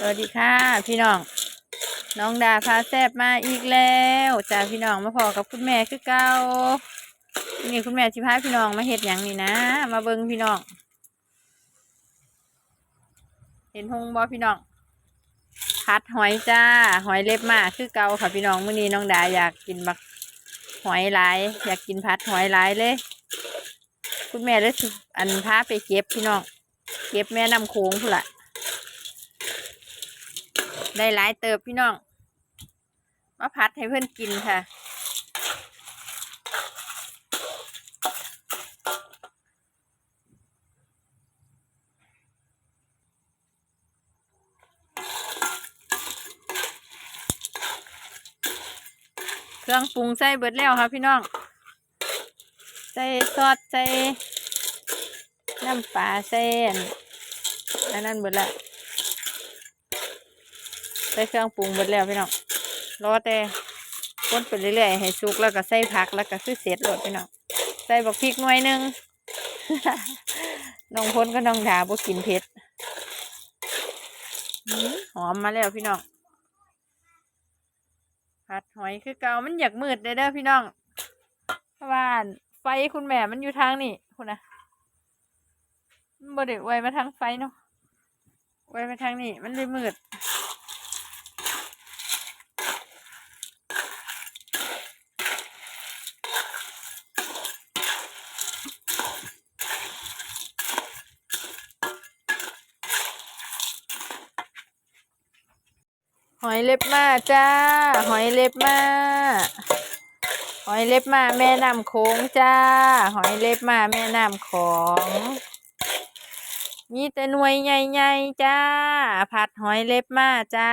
สวัสดีค่ะพี่น้อง น้องดาพาแซบมาอีกแล้วจ้าพี่น้องมาพอกับคุณแม่คือเก่านี่คุณแม่ชิพาพี่น้องมาเฮ็ดหยังนี่นะ มาเบิ่งพี่น้อง เห็นหงบ่พี่น้องผัดหอยจ้า หอยเล็บมาคือเก่าค่ะพี่น้องมื้อนี้น้องดาอยากกินบักหอยลาย อยากกินผัดหอยลายเลย คุณแม่เลยอันพาไปเก็บพี่น้อง เก็บแม่น้ำโขงพุ่นละ ได้หลายเติบพี่น้อง มาพัดให้เพื่อนกินค่ะ เครื่องปรุงใส่เบิดแล้วค่ะพี่น้อง ใส่ซอสใส่น้ำปลาใส่อันอันนั้นเบิดละ ส่เครื่องปรุงหมดแล้วพี่น้องรอแต่คนไปเรื่อยๆให้สุกแล้วก็ใส่ผักแล้วก็คือเสร็จหมดพี่น้องใส่บักพริกหน่อยหนึงน้องพ้นก็น้องดาบ่กินเผ็ดหอมมาแล้วพี่น้องผัดหอยคือเกามันอยากมืดเด้อเด้อพี่น้องเพราะว่าไฟคุณแม่มันอยู่ทางนี่คุณนะมันบ่ได้ไวมาทางไฟเนาะไวมาทางนี้มันเลยมืด อยเล็บมาจ้า หอยเล็บมา หอยเล็บมาแม่น้ำโค้งจ้า หอยเล็บมาแม่น้ำของมีแต่หน่วยใหญ่ๆจ้า ผัดหอยเล็บมาจ้า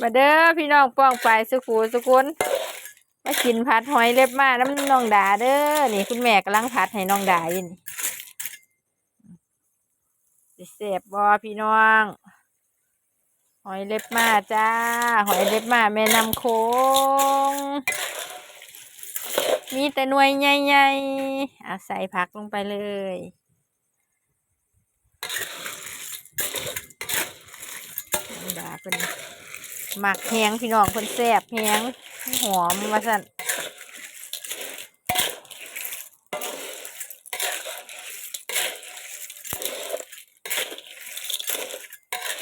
มาเด้อพี่น้องป้องไปสุขูสุกุนมากินผัดหอยเล็บมาน้ำน้องดาเด้อนี่คุณแม่กำลังผัดให้น้องดาอยู่นี่สิเสบบ่พี่น้อง หอยเล็บมาจ้า หอยเล็บมาแม่น้ำโค้ง มีแต่หน่วยใหญ่ๆอะใส่ผักลงไปเลย ดาเป็นหมักแหงพี่น้องคนแซบแหงหอมมาสั่น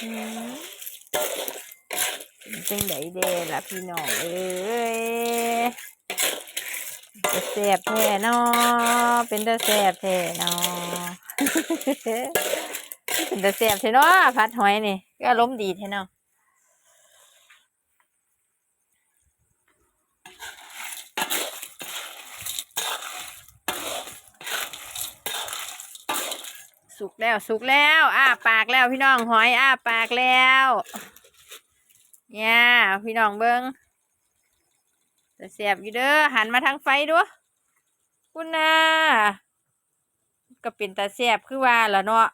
อืม เดเด้ล่ะพี่น้องเอ้ยจะแสบแท้เนาะเป็นตาแสบแท้เนาะเป็นตาแสบแท้เนาะผัดหอยนี่ก็อารมดีแท้เนาะสุกแล้วสุกแล้ว อ้าปากแล้วพี่น้องหอยอ้าปากแล้ว เนี่ยพี่น้องเบิงแต่เสียบอยู่เด้อหันมาทางไฟด้วยคุณน่ะก็เป็นตาเสียบคือว่าล่ะเนาะ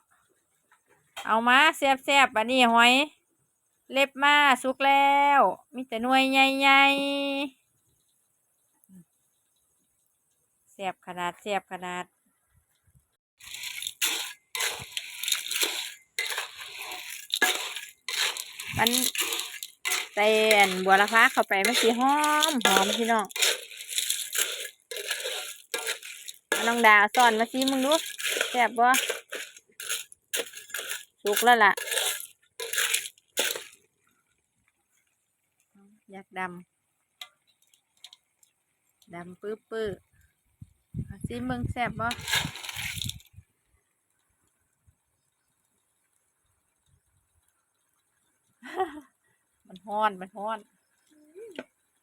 เอามาเสียบเสียบอันนี้หอย เล็บมาสุกแล้ว มีแต่หน่วยใหญ่ๆเสียบขนาดเสียบขนาดมัน ใส่อันบัวละพาเข้าไปมันสีหอมหอมพี่น้องน้องดาวสอนมาซิมึงดูแซ่บบ่สุกแล้วล่ะ อยากดำ ดำปื้อปื้อเอาซิมึงแซ่บบ่ ฮ้อนมันฮ้อน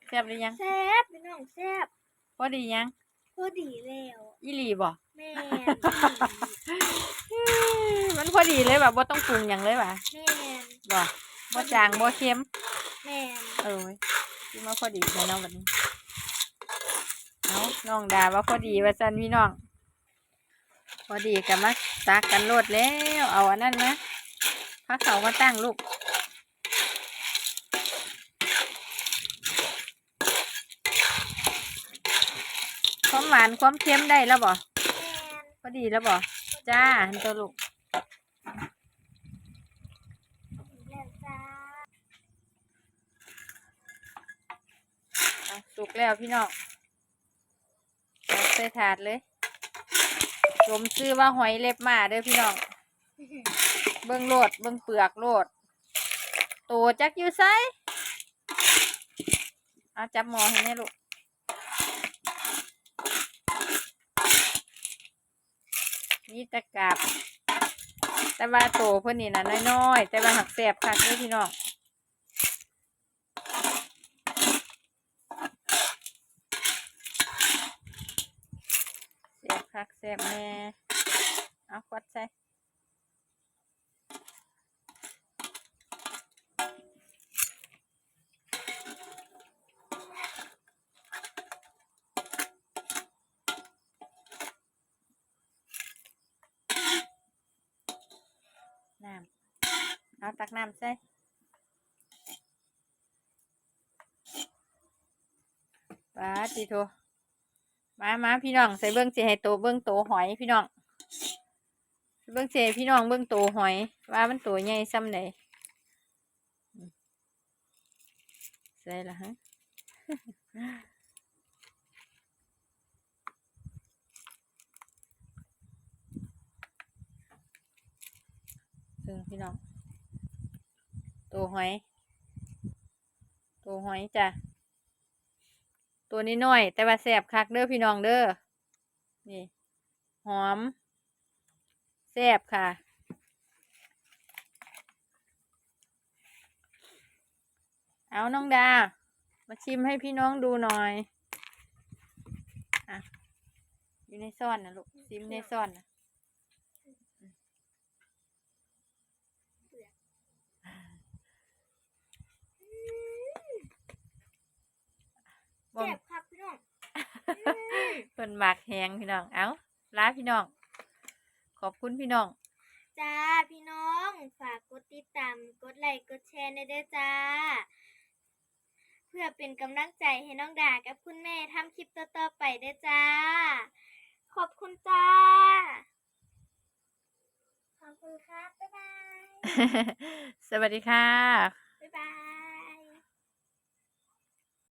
แซ่บหรือยังแซ่บพี่น้องแซ่บพอดียังพอดีแล้วอีหลีบ่แม่นมันพอดีเลยแบบบ่ต้องปรุงหยังเลยว่ะแม่นบ่บ่จางบ่เค็มแม่นเออที่มาพอดีแล้วเนาะบัดนี้เอาน้องดาว่าพอดีว่าซั่นพี่น้องพอดีกับมาตักกันโลดแล้ว เอาอันนั้นนะพักเขามาตั้งลูก ความหวานความเค็มได้แล้วบ่พอดีแล้วบ่จ้าหันตัวลูกสุกแล้วพี่น้องใส่ถาดเลยสมชื่อว่าหอยเล็บมาเด้อพี่น้อง เบิ้งโลดเบิ้งเปลือกโลดโตจักอยู่ไซเอาจับหมอให้แน่ลูก นี่ตะกรับแต่ว่าโตเพิ่นนี่นะน้อยๆ แต่ว่าหักแสบคักเด้อพี่น้องแสบคักแสบแม่เอาควัดใส่ ตักน้ำใส่ปาติโทมามาพี่น้องใส่เบิ้องสิให้โตเบิ้องโตหอยพี่น้องเบิ้องสิให้พี่น้องเบิ้องโตหอย ว่ามันโตใหญ่ซ้ำใดอืมใส่ละฮะึ่งพี่น้อง โตหอยโตหอยจ้ะ ตัวนี้น้อย แต่ว่าแสบคักเด้อพี่น้องเด้อ นี่ หอมแสบค่ะ เอาน้องดา มาชิมให้พี่น้องดูหน่อย อะ อยู่ในซ่อนนะลูก ชิมในซ่อนนะ แซ่บครับพี่น้องเพิ่นหมักแหงพี่น้อง เอาลาพี่น้อง ขอบคุณพี่น้อง จ้าพี่น้อง ฝากกดติดตาม กดไลค์ กดแชร์ในเด้อจ้า เพื่อเป็นกำลังใจให้น้องดากับคุณแม่ทำคลิปต่อๆไปเด้อจ้า ขอบคุณจ้า ขอบคุณครับ บ๊ายบาย สวัสดีค่ะ